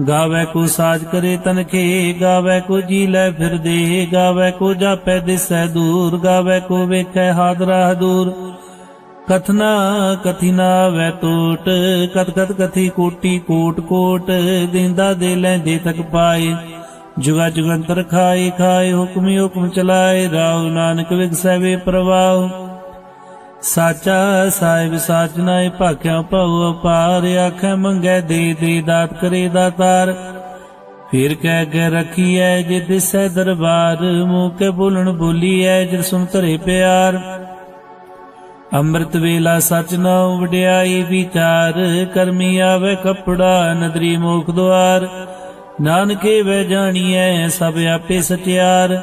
ਗਾਵੇ ਕੋ ਸਾਜ ਕਰੇ ਤਨਖੇ ਗਾਵੇ ਕੋ ਜੀ ਲੈ ਫਿਰਦੇ ਗਾਵੇ ਕੋ ਜਾਪੈ ਦਿਸੈ ਦੂਰ, ਗਾਵੇ ਕੋ ਵੇਖੈ ਹਾਦਰਾ ਦੂਰ ਕਥਨਾ ਕਥਿਨਾ ਵੈ ਟੋਟ ਕਤ ਕਤ ਕਥੀ ਕੋਟੀ ਕੋਟ ਕੋਟ, ਦਿੰਦਾ ਦੇ ਲੈਂਦੇ ਤੱਕ ਪਾਏ। ਜੁਗਾ ਜੁਗੰਤਰ ਖਾਏ ਖਾਏ ਹੁਕਮੀ ਹੁਕਮ ਚਲਾਏ ਰਾਉ ਨਾਨਕ ਵਿਗਸੈ ਵੇ ਪ੍ਰਵਾਹ। ਸਾਚਾ ਸਾਹਿਬ ਸਾਚ ਨਾਏ ਭਾਖਿਆ ਭਉ ਅਪਾਰ, ਆਖੈ ਮੰਗੈ ਦੇ ਦੇ ਦਾਤ ਕਰੇ ਦਾਤਾਰ ਫਿਰ ਕਹਿ ਕੇ ਰਖੀਐ ਜੇ ਦਿਸੈ ਦਰਬਾਰ, ਮੂੰਹ ਕੇ ਬੋਲਣ ਬੋਲੀਐ ਜਿ ਸੁਨ ਧਰੇ ਪਿਆਰ। ਅੰਮ੍ਰਿਤ ਵੇਲਾ ਸਚ ਨਾਉ ਵਡਿਆਈ ਵਿਚਾਰ, ਕਰਮੀ ਆਵੇ ਕਪੜਾ ਨਦਰੀ ਮੋਖ ਦੁਆਰ। ਨਾਨਕੇ ਵੈ ਜਾਣੀਐ ਸਭ ਆਪੇ ਸਚਿਆਰ।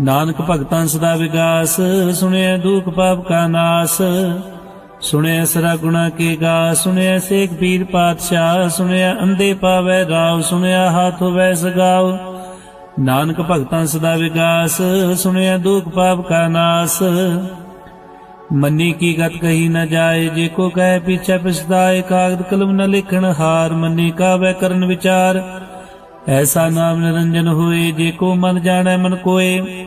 ਨਾਨਕ ਭਗਤਾਂ ਸਦਾ ਵਿਗਾਸ ਸੁਣਿਆ ਦੁਖ ਪਾਪ ਕਾ ਨਾਸ। ਸੁਣਿਆ ਸਰਾ ਗੁਣਾ ਕੇ ਗਾ ਸੁਣਿਆ ਸੇਖ ਪੀਰ ਪਾਤਸ਼ਾਹ ਸੁਣਿਆ ਅੰਦੇ ਪਾਵੈ ਰਾਵ ਸੁਣਿਆ ਹਾਥ ਹੋਵੇ ਸਗਾਵ। ਨਾਨਕ ਭਗਤਾਂ ਸਦਾ ਵਿਗਾਸ ਸੁਣਿਆ ਦੁਖ ਪਾਪ ਕਾ ਨਾਸ। ਮੰਨੀ ਕੀ ਗਤ ਕਹੀ ਨਾ ਜਾਏ, ਜੇ ਕੋ ਕਹੇ ਪਿਛੇ ਪਛਤਾਏ, ਕਾਗਦ ਕਲਮ ਨ ਲਿਖਣ ਹਾਰ, ਮੰਨੀ ਕਾਵੇ ਕਰਨ ਵਿਚਾਰ। ਐਸਾ ਨਾਮ ਨਿਰੰਜਨ ਹੋਏ, ਜੇ ਕੋ ਮਨ ਜਾਣੈ ਮਨ ਕੋਏ।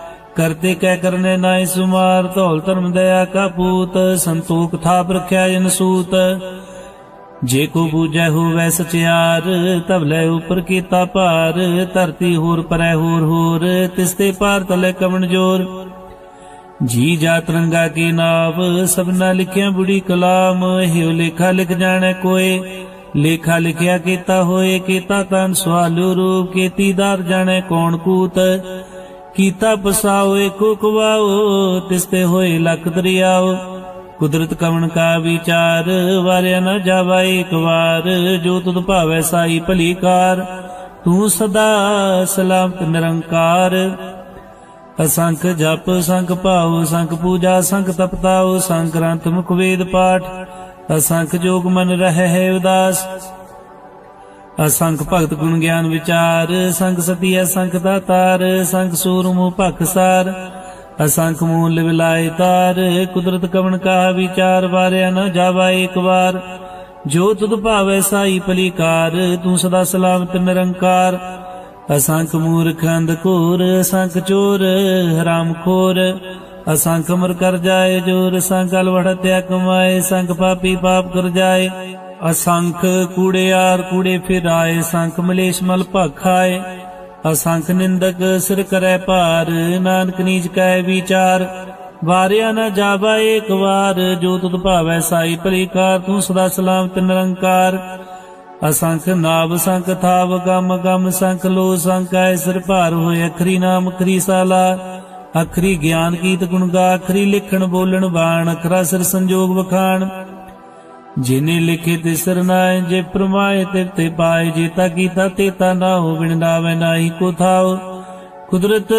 ਕਰਤੇ ਕਹਿ ਕਰਨੇ ਨਾਇ ਸੁਮਾਰ, ਧੌਲ ਧਰਮ ਦਇਆ ਕਾ ਪੂਤ, ਸੰਤੋਖ ਥਾਪ ਰਖਿਆ ਜਨ ਸੂਤ। ਜੇ ਕੋ ਬੂਝੈ ਹੋਵੈ ਸਚਿਆਰ, ਤਬ ਲੈ ਉਪਰ ਕੀਤਾ ਭਾਰ, ਧਰਤੀ ਹੋਰ ਪਰੈ ਹੋਰ ਹੋਰ ਤਿਸਤੇ ਪਾਰ ਤਲੇ ਕਵਣ ਜੋਰ। ਜੀ ਜਾਤ ਰੰਗਾ ਕੀ ਨਾਵ, ਸਭਨਾ ਲਿਖਿਆ ਬੁੜੀ ਕਲਾਮ, ਹਿਉ ਲੇਖਾ ਲਿਖ ਜਾਣੈ ਕੋਏ। ਲੇਖਾ ਲਿਖਿਆ ਕੀਤਾ ਹੋਏ, ਕੀਤਾ ਤਨ ਸਵਾਲੂ ਰੂਪ ਕੀਤੀਦਾਰ ਜਾਣੈ ਕੌਣ ਕੂਤ। ਕੀਤਾ ਪਸਾਓ ਏਕੋ ਕਵਾਓ ਤਿਸਤੇ ਹੋਏ ਲਖ ਦਰਿਆਓ। ਕੁਦਰਤ ਕਵਣ ਕਾ ਵਿਚਾਰ, ਵਾਰਿਆ ਨ ਜਾਵਾ ਏਕ ਵਾਰ। ਜੋ ਤੁਧ ਭਾਵੈ ਸਾਈ ਭਲੀ ਕਾਰ ਤੂੰ ਸਦਾ ਸਲਾਮਤ ਨਿਰੰਕਾਰ। ਅਸੰਖ ਜਪ, ਸੰਖ ਭਾਉ, ਸੰਖ ਪੂਜਾ, ਸੰਖ ਤਪਤਾਉ, ਸੰਖ ਗ੍ਰੰਥ ਮੁਖ ਵੇਦ ਪਾਠ। ਅਸੰਖ ਜੋਗ ਮਨ ਰਹਿ ਹੈ ਉਦਾਸ। ਅਸੰਖ ਭਗਤ ਗੁਣ ਗਿਆਨ ਵਿਚਾਰ, ਸੰਖ ਸਤੀ ਅਸੰਖ ਦਾਤਾਰ ਸੰਖ ਸੂਰਮੁ ਭਖਸਾਰ ਅਸੰਖ ਮੂਲ ਵਿਲਾਇ ਤਾਰ, ਕੁਦਰਤ ਕਵਣ ਕਾ ਵਿਚਾਰ, ਵਾਰਿਆ ਨ ਜਾਵਾ ਏਕ ਵਾਰ। ਜੋ ਤੁਧ ਭਾਵੈ ਸਾਈ ਪਲੀਕਾਰ, ਤੂੰ ਸਦਾ ਸਲਾਮਤ ਨਿਰੰਕਾਰ। ਅਸੰਖ ਮੂਰਖ ਅੰਧਕੂਰ ਅਸੰਖ ਚੋਰ, ਹਰਾਮ ਖੋਰ। ਅਸੰਖ ਮਰ ਕਰ ਜਾਏ ਜੋਰ ਅਲਵੜ ਅਲਵੜਤਿਆ ਕਮਾਏ ਸੰਖ ਪਾਪੀ ਪਾਪ ਕਰ ਜਾਏ। ਅਸੰਖ ਕੂੜਿਆਰ ਕੂੜੇ ਫਿਰਾਏ ਸੰਖ ਮਲੇਸ਼ ਮਲ ਭਖਾਏ ਅਸੰਖ ਨਿੰਦਕ ਸਿਰ ਕਰੈ ਭਾਰ, ਨਾਨਕ ਨੀਚ ਕੈ ਵਿਚਾਰ। ਵਾਰਿਆ ਨ ਜਾਵਾ ਏਕ ਵਾਰ, ਜੋ ਤੁਧ ਭਾਵੈ ਸਾਈ ਭਲੀਕਾਰ, ਤੂੰ ਸਦਾ ਸਲਾਮਤ ਨਿਰੰਕਾਰ। ਅਸੰਖ ਨਾਭ ਸੰਖ ਥਾਵ, ਗਮ ਗਮ ਸੰਖ ਲੋ ਸੰਖ ਐ ਸਿਰ ਭਾਰ ਹੋਏ, ਅਖਰੀ ਨਾਮ ਅਖਰੀ ਸਾਲਾ। ਅਖਰੀ ਗਿਆਨ ਗੀਤ ਗੁਣ ਗਾ, ਅਖਰੀ ਲਿਖਣ ਬੋਲਣ ਬਾਣ, ਅਖਰਾ ਸਿਰ ਸੰਜੋਗ ਵਖਾਣ। ਜਿਨੇ ਲਿਖੇ ਤੇ ਸਰਨਾਏ, ਜੇ ਪ੍ਰਮਾਏ ਤੇ ਤੇ ਪਾਏ ਜੀਤਾ ਕੀਤਾ ਤੇਤਾ ਨਾ ਹੋ ਬਿਨ ਨਾਹੀ ਕੋ ਥਾਉ। ਕੁਦਰਤ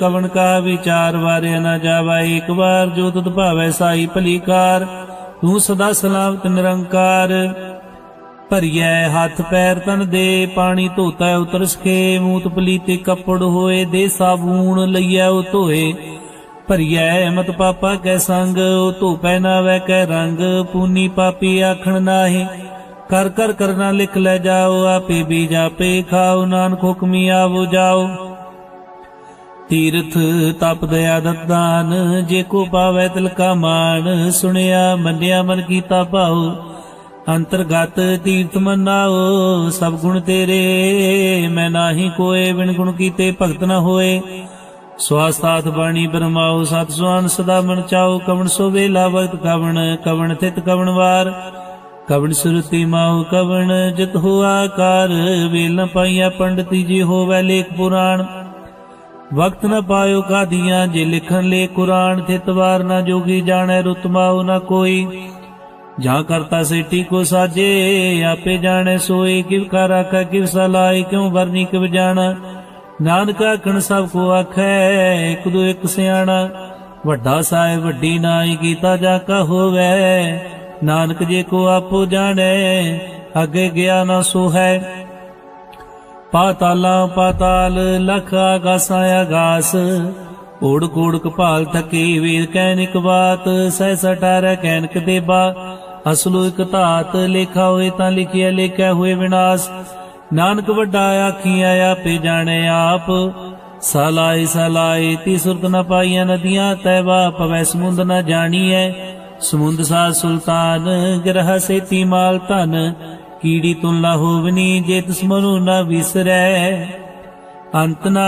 ਕਵਣ ਕਾ ਵਿਚਾਰ ਵਾਰੇ ਨਾ ਜਾਵਾ ਇੱਕ ਵਾਰ ਜੋ ਤੁਧ ਭਾਵੈ ਸਾਈ ਭਲੀਕਾਰ। ਤੂੰ ਸਦਾ ਸਲਾਮਤ ਨਿਰੰਕਾਰ। ਭਰੀਐ ਹੱਥ ਪੈਰ ਤਨ ਦੇ, ਪਾਣੀ ਧੋਤਾ ਉਤਰ ਸਕੇ ਮੂਤ ਪਲੀਤੇ ਕੱਪੜ ਹੋਏ ਦੇ ਸਾਬੂਨ ਲਈਐ ਉਹ ਧੋਏ। ਭਰੀਐ ਮਤ ਪਾਪਾ ਕੈ ਸੰਗ, ਉਹ ਨਾ ਵੈ ਕੈ ਰੰਗ, ਪੂਨੀ ਪਾਪੀ ਆਖਣ ਨਾਹੀ। ਕਰ ਕਰ ਕਰਨਾ ਲਿਖ ਲੈ ਜਾਓ, ਆਪੇ ਵੀ ਜਾਪੇ ਖਾਓ, ਨਾਨਕ ਹੁਕਮੀ ਆਵੋ ਜਾਓ। ਤੀਰਥ ਤਪ ਦਇਆ ਦਤਾਨ ਜੇ ਕੋ ਪਾਵੈ ਤਿਲ ਕਾ ਮਾਨ ਸੁਣਿਆ ਮੰਨਿਆ ਮਨ ਕੀਤਾ ਭਾਉ। ਅੰਤਰਗਤ ਤੀਰਥ ਮਨਾਓ, ਸਭ ਗੁਣ ਤੇਰੇ, ਮੈਂ ਨਾਹੀ ਕੋਏ, ਬਿਨ ਗੁਣ ਕੀਤੇ ਭਗਤ ਨਾ ਹੋਏ। ਸਵਾਸਤਾਤ ਬਾਣੀ ਬਰਮਾਓ ਸਤ ਸੁਆਨ ਸਦਾ ਮਨ ਚਾਓ ਕਵਣ ਸੋ ਵੇਲਾ ਵਕਤ ਕਵਣ ਕਵਣ ਥਿਤ ਕਵਣ ਵਾਰ। ਕਵਣ ਸੁਰਤੀ ਮਾਉ ਕਵਣ, ਜਿਤ ਹੋਆ ਕਾਰ ਵੇਲ ਪਾਈਆ ਪੰਡਤੀ ਜੀ ਹੋਵੈ ਲੇਖ ਪੁਰਾਣ। ਵਕਤ ਨ ਪਾਇਓ ਕਾਦੀਆਂ, ਜੇ ਲਿਖਣ ਲੇ ਕੁਰਾਨ, ਥਿਤ ਵਾਰ ਨ ਜੋਗੀ ਜਾਣੈ ਰੁਤਮਾਉ ਨਾ ਕੋਈ। ਜਾਂ ਕਰਤਾ ਸੇਟੀ ਕੋ ਸਾਜੇ, ਆਪੇ ਜਾਣੈ ਸੋਏ, ਕਿਵ ਕਾ ਆਖੈ ਕਿਵ ਸਲਾਈ ਕਿਉ ਵਰਨੀ ਕਿਵ ਜਾਣਾ। ਨਾਨਕ ਆਖਣ ਸਭ ਕੋ ਆਖੈ ਇਕ ਦੋ ਇਕ ਸਿਆਣਾ। ਵੱਡਾ ਸਾਹਿਬ, ਵੱਡੀ ਨਾਈ ਕੀਤਾ ਜਾ ਕਾ ਹੋਵੇ। ਨਾਨਕ ਜੇ ਕੋ ਆਪੋ ਜਾਣੈ, ਅੱਗੇ ਗਿਆ ਨਾ ਸੋ ਹੈ ਪਾਤਾਲਾ ਪਾਤਾਲ, ਲਖ ਆਗਾਸਾਂ ਆਗਾਸ। ਓੜ ਕੋੜ ਕਪਾਲ ਥਕੀ ਵੀਰ ਕਹਿਨਿਕ ਬਾਤ ਸਹਿ ਸਟਾਰੈ ਕਹਿਨਕ ਦੇਬਾ। ਅਸਲੋ ਇਕ ਧਾਤ, ਲੇਖਾ ਹੋਏ ਤਾਂ ਲਿਖਿਆ, ਲੇਖਿਆ ਹੋਏ ਵਿਨਾਸ਼। ਨਾਨਕ ਵੱਡਾ ਆਖੀਆਂ ਆਪੇ ਜਾਣੇ ਆਪ। ਸਲਾਈ ਸਲਾਈ ਤੀ ਸੁਰਤ ਨ ਪਾਈਆਂ ਨਦੀਆਂ ਤੈਵਾ ਪਵੈ ਸਮੁੰਦ ਨ ਜਾਣੀਐ। ਸਮੁੰਦ ਸਾ ਸੁਲਤਾਨ, ਗ੍ਰਹ ਸੇਤੀ ਮਾਲ ਧਨ। ਕੀੜੀ ਤੁਲਾ ਹੋਵਨੀ ਜੇ ਤਿਸ ਮਨੁ ਨ ਵਿਸਰੈ। ਅੰਤ ਨ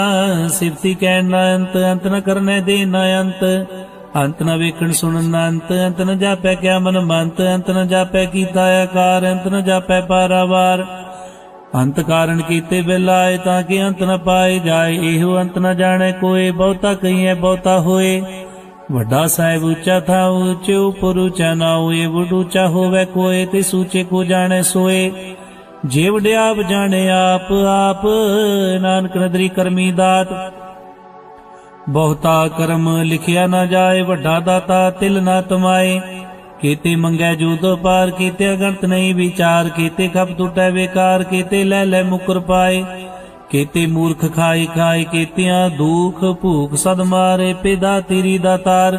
ਸਿਫਤੀ ਕਹਿਣ ਨ ਅੰਤ ਅੰਤ ਨ ਕਰਨੇ ਦੇ ਨ ਅੰਤ। ਅੰਤ ਨ ਵੇਖਣ ਸੁਣਨ ਨ ਅੰਤ ਅੰਤ ਨ ਜਾਪੈ ਕਿਆ ਮਨ ਮੰਤ ਅੰਤ ਨ ਜਾਪੈ ਕੀਤਾ ਆਕਾਰ, ਅੰਤ ਨ ਜਾਪੈ ਪਾਰਾਵਾਰ। ਅੰਤ ਕਾਰਨ ਕੀਤੇ ਬਿਲਾਏ ਤਾਂ ਕਿ ਅੰਤ ਨ ਪਾਏ ਜਾਏ, ਇਹੋ ਅੰਤ ਨ ਜਾਣੈ ਕੋਏ ਬਹੁਤਾ ਕਹੀਐ ਬਹੁਤਾ ਹੋਏ। ਵੱਡਾ ਸਾਹਿਬ ਉੱਚਾ ਥਾ, ਉੱਚੇ ਉਪਰ ਉੱਚਾ ਨਾ ਹੋਏ, ਵਡ ਉੱਚਾ ਹੋਵੇ ਕੋਏ, ਤੇ ਸੂਚੇ ਕੋ ਜਾਣੈ ਸੋਏ। ਜੇ ਵਡਿਆਪ ਜਾਣੇ ਆਪ ਆਪ ਨਾਨਕ ਨਦਰੀ ਕਰਮੀ ਦਾਤ। ਬਹੁਤਾ ਕਰਮ ਲਿਖਿਆ ਨਾ ਜਾਏ, ਵੱਡਾ ਦਾਤਾ ਤਿਲ ਨਾ ਤਮਾਏ। ਕੀਤੇ ਮੰਗੈ ਜੂਦੋ ਪਾਰ ਕੀਤੇ, ਅਗੰਤ ਨਹੀਂ ਵਿਚਾਰ ਕੀਤੇ, ਖਪ ਟੁਟੈ ਵੇਕਾਰ ਕੀਤੇ, ਲੈ ਲੈ ਮੁਕਰ ਪਾਏ। ਕੀਤੇ ਮੂਰਖ ਖਾਈ ਖਾਈ ਕੀਤਿਆਂ ਦੁਖ ਭੂਖ ਸਦ ਮਾਰੇ, ਪਿਦਾ ਤੇਰੀ ਦਾਤਾਰ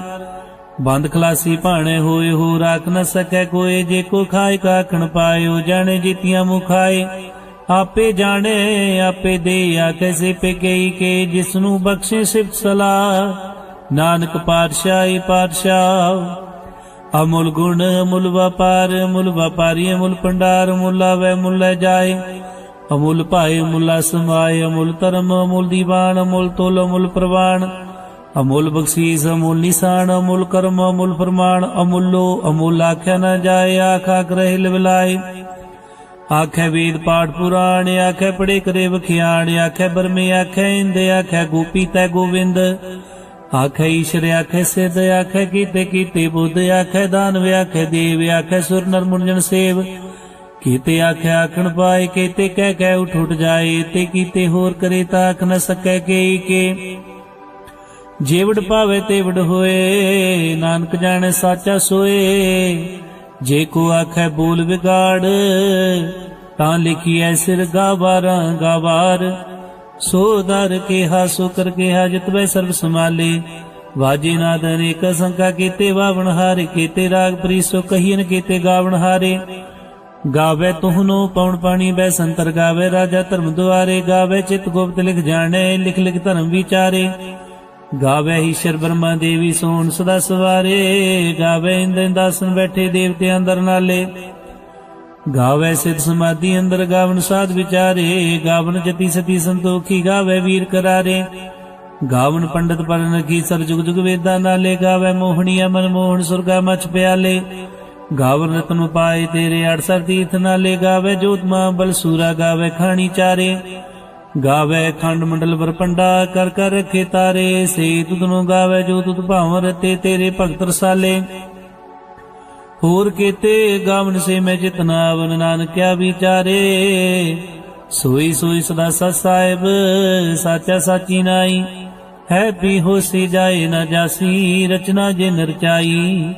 ਬੰਦ ਖਲਾਸੀ ਭਾਣੇ ਹੋਏ, ਹੋ ਰਾਖ ਨ ਸਕੈ ਕੋਏ, ਜੇ ਕੋ ਖਾਇ ਕਾਖਣ ਪਾਇਓ, ਜਾਣੇ ਜੀਤੀਆਂ ਮੁਖਾਏ। ਆਪੇ ਜਾਣੇ, ਆਪੇ ਦੇ ਆ ਸੇ ਪੇ ਕੇ ਜਿਸ ਨੂੰ ਬਖਸ਼ੇ ਸਿਫਤ ਸਲਾਹ। ਨਾਨਕ ਪਾਤਸ਼ਾਹੀ ਪਾਤਸ਼ਾਹ ਅਮੁੱਲ ਗੁਣ, ਅਮੁੱਲ ਵਪਾਰ, ਅਮੁੱਲ ਵਪਾਰੀ, ਅਮੁੱਲ ਪੰਡਾਰ ਅਮੁੱਲ ਆਵੇ ਮੁੱਲ ਜਾਏ। ਅਮੁੱਲ ਭਾਏ, ਅਮੁੱਲ ਸਮਾਏ ਅਮੁੱਲ ਧਰਮ, ਅਮੁੱਲ ਦੀਵਾਨ, ਅਮੁੱਲ ਤੋਲ, ਅਮੁੱਲ ਪ੍ਰਵਾਨ। ਅਮੁੱਲ ਬਖਸ਼ੀਸ, ਅਮੁੱਲ ਨਿਸ਼ਾਨ, ਅਮੁੱਲ ਕਰਮ, ਅਮੁੱਲ ਫਰਮਾਨ। ਅਮੁੱਲੋ, ਅਮੁੱਲ ਆਖਿਆ ਨਾ ਜਾਏ, ਆਖਾ ਕਰਹਿ ਲਵਲਾਏ। ਆਖੇ ਵੇਦ ਪਾਠ ਪੁਰਾਣ, ਆਖੇ ਪੜੇ ਕਰੇ ਵਖਿਆਣ, ਆਖੇ ਬਰਮੇ, ਆਖੇ ਇੰਦ, ਆਖੇ ਗੋਪੀ ਤੈ ਗੋਵਿੰਦ। ਆਖੇ ਈਸ਼ਰ, ਆਖੇ ਸਿਧ ਆਖੇ ਕੀਤੇ ਕੀਤੇ ਬੁੱਧ, ਆਖੇ ਦਾਨਵ ਆਖੇ ਦੇਵ, ਆਖੇ ਸੁਰ, ਨਰ ਮੁਰਜਨ ਸੇਵ। ਕੀਤੇ ਆਖੇ ਆਖਣ ਪਾਏ, ਕੀਤੇ ਕਹਿ ਕਹਿ ਉਠ ਉਠ ਜਾਏ, ਤੇ ਕੀਤੇ ਹੋਰ ਕਰੇ ਤਾਂ ਆਖ ਨ ਸਕੈ ਕੇ ਕੇ। ਜੀਵੜ ਪਾਵੇ ਤੇ ਹੋਏ, ਨਾਨਕ ਜਾਣੇ ਸਾਚਾ ਸੋਏ। ਜੇ ਕੋ ਆਖੈ ਬੋਲ ਵਿਗਾੜ, ਤਾਂ ਲਿਖੀ ਐ ਸਿਰ ਗਾਵਾਰਾਂ ਗਾਵਾਰ ਸੋ ਦਰ ਕਿਹਾ ਸੋ ਕਿਹਾ ਜਿਤਵੇ ਸਰਬ ਸਮਾਲੇ ਵਾਜੇ ਨਾਦ ਅਨੇਕ ਸੰਕਾ ਕੀਤੇ, ਵਾਵਣ ਹਾਰੇ ਕੀਤੇ, ਰਾਗ ਪ੍ਰੀਸੋ ਕਹੀਨ ਕੀਤੇ, ਗਾਵਣ ਹਾਰੇ। ਗਾਵੇ ਤੁਹਨੋ ਪਉਣ ਪਾਣੀ, ਬੈ ਸੰਤਰ ਗਾਵੇ, ਰਾਜਾ ਧਰਮ ਦੁਆਰੇ। ਗਾਵੇ ਚਿਤ ਗੁਪਤ ਲਿਖ ਜਾਣੇ, ਲਿਖ ਲਿਖ ਧਰਮ ਵਿਚਾਰੇ। ਗਾਵੇ ਈਸ਼ਰ ਬ੍ਰਹਮਾ ਦੇਵੀ ਸੋਣ ਸਦਾ ਸਵਾਰੇ। ਗਾਵੇ ਇੰਦਨ ਦਾਸਨ ਬੈਠੇ ਦੇਵਤੇ ਅੰਦਰ ਨਾਲੇ। ਗਾਵੇ ਸਿਧ ਸਮਾਧੀ ਅੰਦਰ ਗਾਵਨ ਸਾਧ ਵਿਚਾਰੇ, ਗਾਵਨ ਜਤੀ ਸਤੀ ਸੰਤੋਖੀ ਗਾਵੇ ਵੀਰ ਕਰਾਰੇ। ਗਾਵਨ ਪੰਡਤ ਪਰਨ ਕੀ ਸਰ ਜੁਗ ਜੁਗ ਵੇਦਾਂ ਨਾਲੇ ਗਾਵੇ ਮੋਹਣੀ ਅਮਨ ਮੋਹਨ ਸੁਰਗਾ ਮਚ ਪਿਆਲੇ। ਗਾਵਨ ਰਤਨ ਪਾਏ ਤੇਰੇ 68 ਤੀਰਥ ਨਾਲੇ ਗਾਵੇ ਜੋਤ ਮਾਂ ਬਲ ਸੂਰਾ ਗਾਵੇ ਖਾਣੀ ਚਾਰੇ। ਗਾਵੇ ਖੰਡ ਮੰਡਲ ਵਰਪੰਡਾ ਕਰ ਕਰ ਰਖੇ ਤਾਰੇ ਸੇ ਤੁਧਨੋਂ ਗਾਵੇ ਜੋ ਤੁਧ ਭਾਵ ਰਤੇ ਤੇਰੇ ਭਗਤ ਰਸਾਲੇ। ਹੋਰ ਕੀਤੇ ਗਾਵਨ ਸੇ ਮੈਂ ਜਿਤਨਾਵਨ ਨਾਨਕਿਆ ਵਿਚਾਰੇ। ਸੋਈ ਸੋਈ ਸਦਾ ਸਤ ਸਾਹਿਬ, ਸਾਚਾ ਸਾਚੀ ਨਾਈ। ਹੈ ਪੀ ਹੋਸੀ ਜਾਏ ਨਾ ਜਾਸੀ, ਰਚਨਾ ਜੇ ਨਰਚਾਈ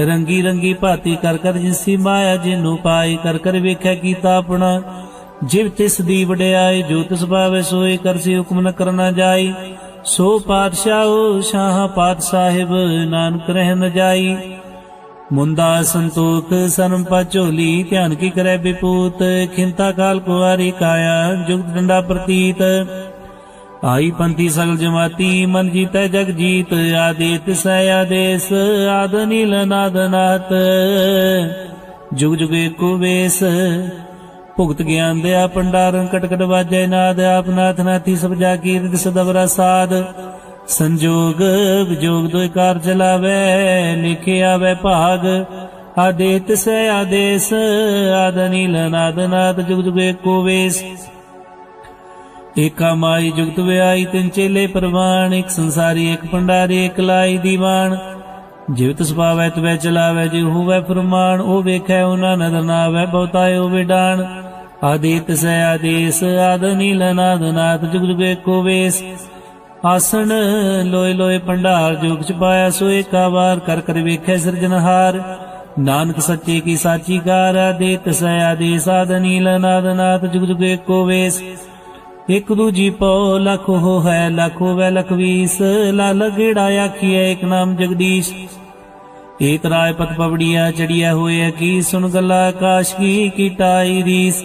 ਰੰਗੀ ਰੰਗੀ ਭਾਤੀ ਕਰ ਕਰ ਜਿਸੀ ਮਾਇਆ ਜਿਨੂੰ ਪਾਈ, ਕਰ ਕਰ ਵੇਖਿਆ ਕੀਤਾ ਆਪਣਾ। ਜਿਵ ਤਿਸ ਦੀ ਵਡਿਆਈ, ਜੋ ਤਿਸ ਭਾਵੇ ਸੋਏ ਕਰਸੀ ਹੁਕਮ ਨ ਕਰਨਾ ਜਾਈ। ਸੋ ਪਾਤਸ਼ਾਹੋ, ਸ਼ਾਹ ਪਾਤ ਸਾਹਿਬ, ਨਾਨਕ ਰਹਿ ਨ ਜਾਈ। ਮੁੰਦਾ ਸੰਤੋਖ ਸਰਮ ਝੋਲੀ, ਧਿਆਨ ਕੀ ਕਰੈ ਵਿਪੂਤ, ਖਿੰਤਾ ਕਾਲ ਕੁਵਾਰੀ ਕਾਇਆ, ਜੁਗਤ ਡੰਡਾ ਪ੍ਰਤੀਤ। ਆਈ ਪੰਥੀ ਸਗਲ ਜਮਾਤੀ, ਮਨ ਜੀਤੈ ਜਗ ਜੀਤ, ਆਦੇਤ ਸੈ ਆਦੇਸ, ਆਦ ਨੀਲ ਨਾਦ ਜੁਗ ਜੁਗੇ ਕੋ ਵੇਸ, ਭੁਗਤ ਗਿਆਨ ਦਿਆ ਪੰਡਾਰਨ ਕਟਕਟ ਵਾਜੈ ਨਾਦ ਆਪਨਾਥ ਨਾਥੀ ਸਭ ਜਾ ਕੀਰਤ ਸਦਵਰਾ ਸਾਧ ਸੰਜੋਗ, ਵਿਜੋਗ ਦੋਇ ਕਾਰ ਚਲਾਵੇ ਲਿਖਿਆ ਆਵੇ ਭਾਗ। ਆਦੇਤ ਸੇ ਆਦੇਸ, ਆਦ ਨੀਲ ਜੁਗ ਜੁਗੇ ਕੋ ਵੇਸ। ਏਕਾ ਮਾਈ ਜੁਗਤ ਵਿਆਈ, ਤਿੰਨ ਚੇਲੇ ਪ੍ਰਵਾਨ, ਇੱਕ ਸੰਸਾਰੀ, ਇੱਕ ਪੰਡਾਰੀ ਇੱਕ ਲਾਈ ਦੀਵਾਨ। ਜਿਵਤ ਸੁਭਾਵੈ ਤਵੈ ਚਲਾਵੈ ਜੇ ਹੋਵੇ ਫਰਮਾਨ, ਉਹ ਵੇਖੈ, ਉਹਨਾਂ ਨਦਰ ਨਾਵੈ ਬਹੁਤਾਇ ਉਹ ਵਿਡਾਨ। ਆਦਿਤ ਸੈ ਆਦੇਸ, ਆਦ ਨੀਲ ਨਾਦ ਨਾਦ ਜੁਗ ਜੁਗੇ ਕੋ ਵੇਸ। ਆਸਣ, ਲੋਏ ਲੋਏ ਪੰਡਾਰ ਜੋਗ ਚ ਪਾਇਆ ਸੋ ਏਕਾ ਵਾਰ ਕਰ ਕਰ ਵੇਖੈ ਸਿਰਜਨਹਾਰ ਨਾਨਕ ਸੱਚੇ ਕੀ ਸਾਚੀ ਕਾਰ ਆਦਿਤ ਸੈ ਆਦੇਸ, ਆਦ ਨੀਲ ਨਾਦ ਨਾਦ, ਜੁਗ ਜੁਗੇ ਵੇਸ। ਇਕ ਦੂਜੀ ਪਉ, ਲਖ ਹੋ ਹੈ, ਲਖ ਹੋਵੇ ਲਖ ਵੀਸ। ਲਾਲ ਗੇੜਾ ਆਖੀਐ, ਇੱਕ ਨਾਮ ਜਗਦੀਸ਼। ਏਕ ਰਾਏ ਪਤ ਪਵੜੀਆ ਚੜੀਐ ਹੋਏ ਕੀ, ਸੁਣ ਗੱਲਾ ਆਕਾਸ਼ ਕੀ ਕੀਟਾਈ ਰੀਸ।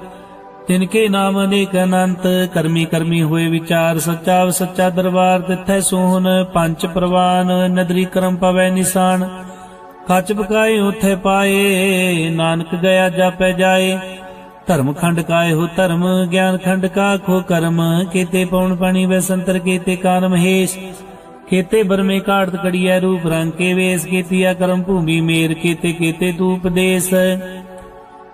ਤਿਨ ਕੇ ਨਾਮ ਅਨੇਕ ਅਨੰਤ, ਕਰਮੀ ਕਰਮੀ ਹੋਏ ਵਿਚਾਰ ਸੱਚਾ ਸੱਚਾ ਦਰਬਾਰ ਤਿੱਥੈ ਸੋਹਨ ਪੰਜ ਪ੍ਰਵਾਨ, ਨਦਰੀ ਕਰਮ ਪਵੈ ਨਿਸ਼ਾਨ। ਕੱਚ ਬਕਾਏ ਉਥੇ ਪਾਏ, ਨਾਨਕ ਗਿਆ ਜਾਪੈ ਜਾਏ। ਧਰਮ ਖੰਡ ਕਾਏ ਹੋ ਧਰਮ, ਗਿਆਨ ਖੰਡ ਕਾ ਖੋ ਕਰਮ। ਕੀਤੇ ਪਉਣ ਪਾਣੀ ਵੈਸੰਤਰ ਕੀਤੇ ਕਾਨ ਮਹੇਸ਼। ਕੇਤੇ ਬਰਮੇ ਕਾੜਤ ਕੜੀਐ ਰੂਪ ਰੰਗ ਕੇ ਵੇਸ, ਕੀਤੀਆ ਕਰਮ ਭੂਮੀ ਮੇਰ, ਕੀਤੇ ਕੀਤੇ ਤੂ ਉਪਦੇਸ਼